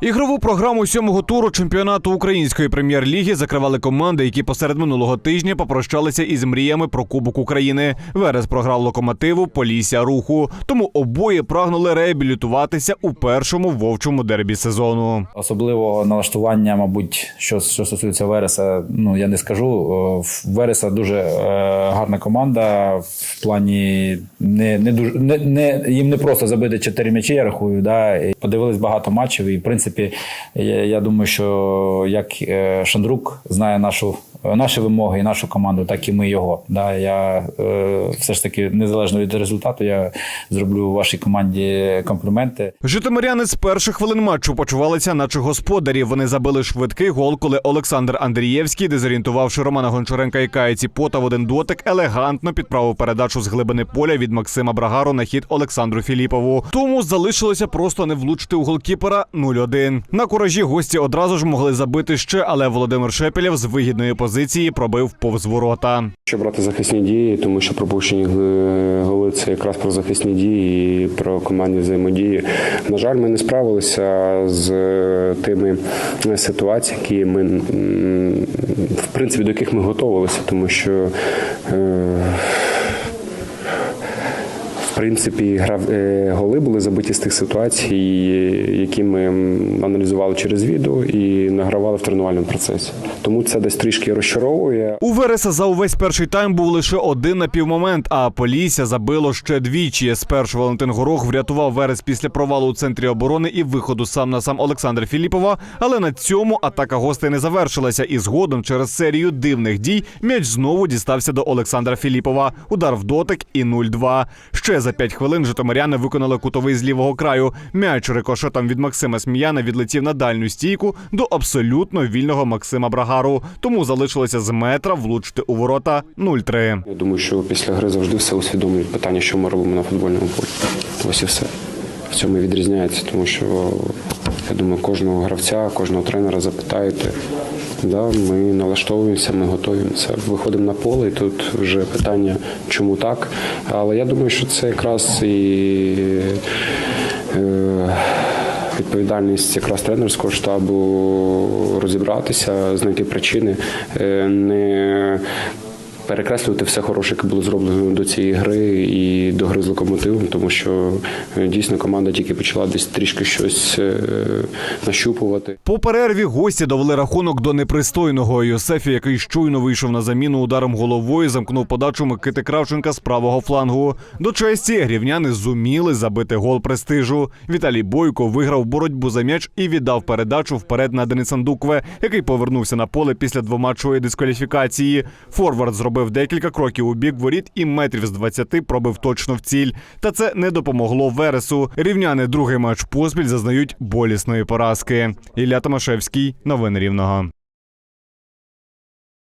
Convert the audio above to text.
Ігрову програму сьомого туру чемпіонату української прем'єр-ліги закривали команди, які посеред минулого тижня попрощалися із мріями про Кубок України. Верес програв локомотиву Полісся руху. Тому обоє прагнули реабілітуватися у першому вовчому дербі сезону. Особливо налаштування, мабуть, що, що стосується Вереса, ну я не скажу. Вереса дуже е, гарна команда. В плані не, не дуже не, не їм не просто забити чотири м'ячі, я рахую. Да, і подивились багато матчів. І в принципі, я, я думаю, що як е, Шандрук знає нашу. Наші вимоги і нашу команду, так і ми його. Да, я е, все ж таки незалежно від результату, я зроблю вашій команді компліменти. Житомиряни з перших хвилин матчу почувалися, наче господарі. Вони забили швидкий гол, коли Олександр Андрієвський, дезорієнтувавши Романа Гончаренка і Кайці пота в один дотик, елегантно підправив передачу з глибини поля від Максима Брагару на хід Олександру Філіпову. Тому залишилося просто не влучити у голкіпера 0-1. На куражі гості одразу ж могли забити ще, але Володимир Шепелєв з вигідної позиції пробив повз ворота. Що брати захисні дії, тому що пропущені е, голи це якраз про захисні дії і про командні взаємодії. На жаль, ми не справилися з е, тими ситуаціями, які ми в принципі до яких ми готувалися, тому що. Принципі, грав е, голи були забиті з тих ситуацій, які ми аналізували через відео і награвали в тренувальному процесі. Тому це десь трішки розчаровує. У Вереса за увесь перший тайм був лише один напівмомент, а Полісся забило ще двічі. Спершу Валентин Горох врятував Верес після провалу у центрі оборони і виходу сам на сам Олександра Філіпова. Але на цьому атака гостей не завершилася. І згодом через серію дивних дій м'яч знову дістався до Олександра Філіпова. Удар в дотик і 0-2. Ще за 5 хвилин житомиряни виконали кутовий з лівого краю. М'яч рикошетом від Максима Сміяна відлетів на дальню стійку до абсолютно вільного Максима Брагару. Тому залишилося з метра влучити у ворота 0-3. Я думаю, що після гри завжди все усвідомлюють питання, що ми робимо на футбольному полі. Ось і все. В цьому відрізняється, тому що я думаю, кожного гравця, кожного тренера запитаєте. Да, ми налаштовуємося, ми готуємося, виходимо на поле, і тут вже питання, чому так. Але я думаю, що це якраз і е, відповідальність якраз тренерського штабу розібратися, знайти причини, е, не перекреслювати все хороше, яке було зроблено до цієї гри і до гри з локомотивом, тому що е, дійсно команда тільки почала десь трішки щось е, нащупувати. По перерві гості довели рахунок до непристойного. Йосефі, який щойно вийшов на заміну ударом головою, замкнув подачу Микити Кравченка з правого флангу. До честі рівняни зуміли забити гол престижу. Віталій Бойко виграв боротьбу за м'яч і віддав передачу вперед на Дениса Ндукве, який повернувся на поле після двоматчової дискваліфікації. Форвард зробив декілька кроків у бік воріт і метрів з 20 пробив точно в ціль. Та це не допомогло Вересу. Рівняни другий матч поспіль зазнають болісної поразки. Ілля Томашевський, новини Рівного.